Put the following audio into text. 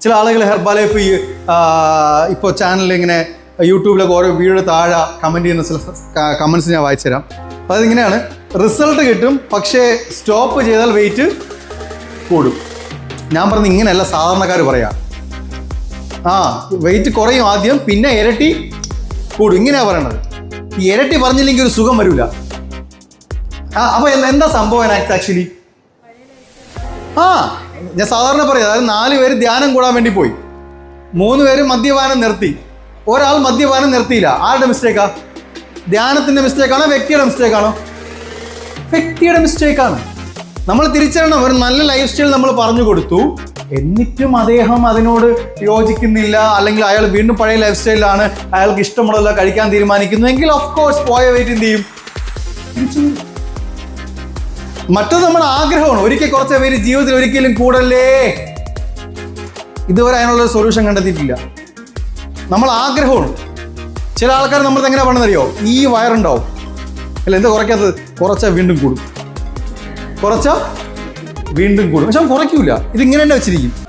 ചില ആളുകൾ ഹെർബാ ലൈഫ് ഈ ഇപ്പോൾ ചാനലിൽ ഇങ്ങനെ യൂട്യൂബിലൊക്കെ ഓരോ വീഡിയോ താഴെ കമന്റ് ചെയ്യുന്ന ചില കമൻസ് ഞാൻ വായിച്ചു തരാം അതായത് ഇങ്ങനെയാണ് റിസൾട്ട് കിട്ടും പക്ഷേ സ്റ്റോപ്പ് ചെയ്താൽ വെയിറ്റ് കൂടും. ഞാൻ പറഞ്ഞ ഇങ്ങനെയല്ല സാധാരണക്കാർ പറയാം. ആ വെയിറ്റ് കുറയും ആദ്യം പിന്നെ ഇരട്ടി കൂടും. ഇങ്ങനെയാണ് പറയണത്. ഈ ഇരട്ടി പറഞ്ഞില്ലെങ്കിൽ ഒരു സുഖം വരില്ല ആ അപ്പൊ എന്താ- എന്താ സംഭവം ആക്ച്വലി ആ ഞാൻ സാധാരണ പറയാം അതായത് നാല് പേര് ധ്യാനം കൂടാൻ വേണ്ടി പോയി. മൂന്ന് പേര് മദ്യപാനം നിർത്തി. ഒരാൾ മദ്യപാനം നിർത്തിയില്ല. ആരുടെ മിസ്റ്റേക്കാ ധ്യാനത്തിന്റെ മിസ്റ്റേക്കാണോ വ്യക്തിയുടെ മിസ്റ്റേക്കാണോ വ്യക്തിയുടെ മിസ്റ്റേക്കാണ് നമ്മൾ തിരിച്ചറിയണം ഒരു നല്ല ലൈഫ് സ്റ്റൈൽ നമ്മൾ പറഞ്ഞു കൊടുത്തു. എന്നിട്ടും അദ്ദേഹം അതിനോട് യോജിക്കുന്നില്ല അല്ലെങ്കിൽ അയാൾ വീണ്ടും പഴയ ലൈഫ് സ്റ്റൈലിലാണ് അയാൾക്ക് ഇഷ്ടമുള്ളതല്ല കഴിക്കാൻ തീരുമാനിക്കുന്നു. എങ്കിൽ ഓഫ് കോഴ്സ് പോയ വെയിറ്റ് എന്ത് ചെയ്യും? തിരിച്ചു. മറ്റത് നമ്മുടെ ആഗ്രഹമാണ്. ഒരിക്കൽ കുറച്ച് പേര് ജീവിതത്തിൽ ഒരിക്കലും കൂടല്ലേ? ഇതുവരെ അതിനുള്ള സൊല്യൂഷൻ കണ്ടെത്തിയിട്ടില്ല. നമ്മൾ ആഗ്രഹമാണ്. ചില ആൾക്കാർ നമ്മൾ എങ്ങനെ പണെന്നറിയോ ഈ വയറുണ്ടാവും. അല്ല എന്താ കുറയ്ക്കാത്തത്? കുറച്ചാൽ വീണ്ടും കൂടും. കുറച്ചാൽ വീണ്ടും കൂടും. പക്ഷെ കുറയ്ക്കൂല. ഇതിങ്ങനെ തന്നെ വെച്ചിരിക്കും.